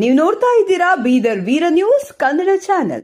ನೀವು ನೋಡ್ತಾ ಇದ್ದೀರಾ ಬೀದರ್ ವೀರ ನ್ಯೂಸ್ ಕನ್ನಡ ಚಾನೆಲ್.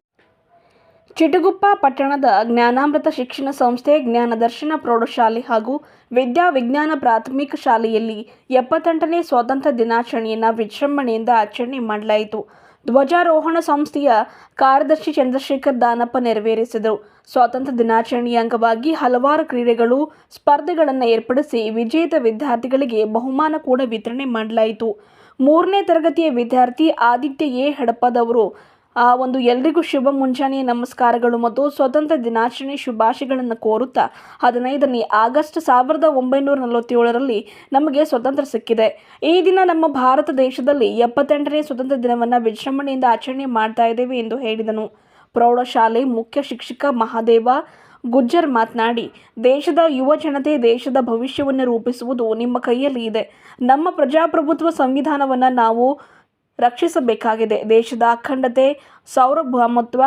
ಚಿಟಗುಪ್ಪ ಪಟ್ಟಣದ ಜ್ಞಾನಾಮೃತ ಶಿಕ್ಷಣ ಸಂಸ್ಥೆ ಜ್ಞಾನದರ್ಶನ ಪ್ರೌಢಶಾಲೆ ಹಾಗೂ ವಿದ್ಯಾ ವಿಜ್ಞಾನ ಪ್ರಾಥಮಿಕ ಶಾಲೆಯಲ್ಲಿ ಎಪ್ಪತ್ತೆಂಟನೇ ಸ್ವಾತಂತ್ರ್ಯ ದಿನಾಚರಣೆಯನ್ನು ವಿಜೃಂಭಣೆಯಿಂದ ಆಚರಣೆ ಮಾಡಲಾಯಿತು. ಧ್ವಜಾರೋಹಣ ಸಂಸ್ಥೆಯ ಕಾರ್ಯದರ್ಶಿ ಚಂದ್ರಶೇಖರ್ ದಾನಪ್ಪ ನೆರವೇರಿಸಿದರು. ಸ್ವಾತಂತ್ರ್ಯ ದಿನಾಚರಣೆಯ ಅಂಗವಾಗಿ ಹಲವಾರು ಕ್ರೀಡೆಗಳು, ಸ್ಪರ್ಧೆಗಳನ್ನು ಏರ್ಪಡಿಸಿ ವಿಜೇತ ವಿದ್ಯಾರ್ಥಿಗಳಿಗೆ ಬಹುಮಾನ ಕೂಡ ವಿತರಣೆ ಮಾಡಲಾಯಿತು. ಮೂರನೇ ತರಗತಿಯ ವಿದ್ಯಾರ್ಥಿ ಆದಿತ್ಯ ಎ. ಹಡಪದವರು. ಆ ಒಂದು ಎಲ್ರಿಗೂ ಶುಭ ಮುಂಜಾನೆಯ ನಮಸ್ಕಾರಗಳು ಮತ್ತು ಸ್ವತಂತ್ರ ದಿನಾಚರಣೆ ಶುಭಾಶಯಗಳನ್ನು ಕೋರುತ್ತಾ ಹದಿನೈದನೇ ಆಗಸ್ಟ್ ಸಾವಿರದ ಒಂಬೈನೂರ ನಲವತ್ತೇಳರಲ್ಲಿ ನಮಗೆ ಸ್ವತಂತ್ರ ಸಿಕ್ಕಿದೆ. ಈ ದಿನ ನಮ್ಮ ಭಾರತ ದೇಶದಲ್ಲಿ ಎಪ್ಪತ್ತೆಂಟನೇ ಸ್ವತಂತ್ರ ದಿನವನ್ನು ವಿಜೃಂಭಣೆಯಿಂದ ಆಚರಣೆ ಮಾಡ್ತಾ ಇದ್ದೇವೆ ಎಂದು ಹೇಳಿದನು. ಪ್ರೌಢಶಾಲೆ ಮುಖ್ಯ ಶಿಕ್ಷಕ ಮಹಾದೇವ ಗುಜ್ಜರ್ ಮಾತನಾಡಿ, ದೇಶದ ಯುವ ಜನತೆ ದೇಶದ ಭವಿಷ್ಯವನ್ನು ರೂಪಿಸುವುದು ನಿಮ್ಮ ಕೈಯಲ್ಲಿ ಇದೆ. ನಮ್ಮ ಪ್ರಜಾಪ್ರಭುತ್ವ ಸಂವಿಧಾನವನ್ನು ನಾವು ರಕ್ಷಿಸಬೇಕಾಗಿದೆ. ದೇಶದ ಅಖಂಡತೆ ಸಾರ್ವಭೌಮತ್ವ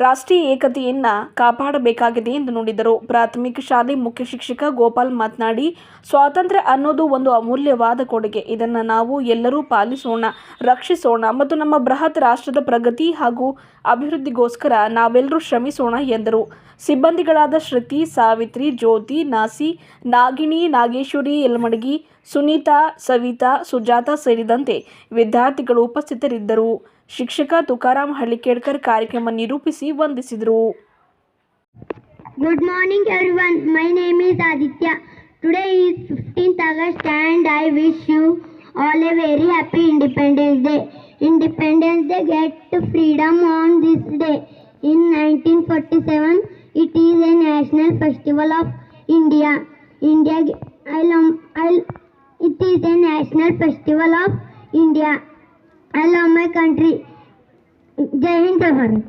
ರಾಷ್ಟ್ರೀಯ ಏಕತೆಯನ್ನು ಕಾಪಾಡಬೇಕಾಗಿದೆ ಎಂದು ನುಡಿದರು. ಪ್ರಾಥಮಿಕ ಶಾಲೆ ಮುಖ್ಯ ಶಿಕ್ಷಕ ಗೋಪಾಲ್ ಮಾತನಾಡಿ, ಸ್ವಾತಂತ್ರ್ಯ ಅನ್ನೋದು ಒಂದು ಅಮೂಲ್ಯವಾದ ಕೊಡುಗೆ. ಇದನ್ನು ನಾವು ಎಲ್ಲರೂ ಪಾಲಿಸೋಣ, ರಕ್ಷಿಸೋಣ ಮತ್ತು ನಮ್ಮ ಬೃಹತ್ ರಾಷ್ಟ್ರದ ಪ್ರಗತಿ ಹಾಗೂ ಅಭಿವೃದ್ಧಿಗೋಸ್ಕರ ನಾವೆಲ್ಲರೂ ಶ್ರಮಿಸೋಣ ಎಂದರು. ಸಿಬ್ಬಂದಿಗಳಾದ ಶ್ರುತಿ, ಸಾವಿತ್ರಿ, ಜ್ಯೋತಿ, ನಾಸಿ, ನಾಗಿಣಿ, ನಾಗೇಶ್ವರಿ, ಯಲ್ಮಡಗಿ, ಸುನೀತಾ, ಸವಿತಾ, ಸುಜಾತ ಸೇರಿದಂತೆ ವಿದ್ಯಾರ್ಥಿಗಳು ಉಪಸ್ಥಿತರಿದ್ದರು. ಶಿಕ್ಷಕ ತುಕಾರಾಮ್ ಹಳ್ಳಿಕೇಡ್ಕರ್ ಕಾರ್ಯಕ್ರಮ ನಿರೂಪಿಸಿ ವಂದಿಸಿದರು Good morning everyone. My name is Aditya. Today is 15th August and I wish you all a very happy Independence Day. Independence Day get freedom on this day. In 1947, it is a national festival of India. India, I love, I, it is a national festival of India. I love my country जय हिंद जय भारत।